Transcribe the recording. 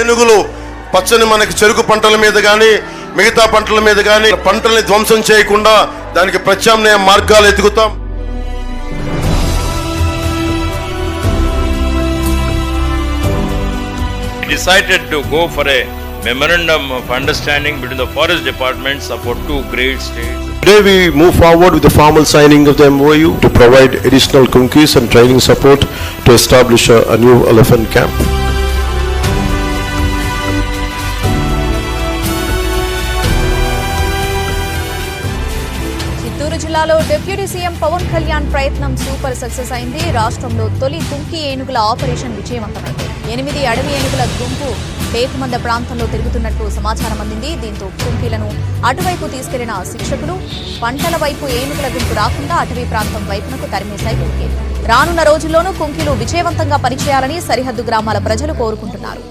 ఏనుగులు పచ్చని మనకి చెరుకు పంటల మీద కానీ మిగతా పంటల మీద కానీ పంటల్ని ధ్వంసం చేయకుండా దానికి ప్రత్యామ్నాయ మార్గాలు ఎదుగుతాం decided to go for a memorandum of understanding between the forest departments of our two great states. Today we move forward with the formal signing of the MOU to provide additional kunkis and training support to establish a, a new elephant camp. Chittoor జిల్లాలో deputy CM Pawan Kalyan ప్రయత్నం super success అయింది. రాష్ట్రంలో తొలి తుంకి ఏనుగుల operation విజయవంతమైంది. ఎనిమిది అడవి ఏనుగుల గుంపు పేకుమంద ప్రాంతంలో తిరుగుతున్నట్టు సమాచారం అందింది. దీంతో కుంకీలను అటువైపు తీసుకెళ్ళిన శిక్షకులు పంటల వైపు ఏనుగుల గుంపు రాకుండా అటవీ ప్రాంతం వైపునకు తరిమేశాయి కుంకీలు రానున్న రోజుల్లోనూ కుంకీలు విజయవంతంగా పనిచేయాలని సరిహద్దు గ్రామాల ప్రజలు కోరుకుంటున్నారు.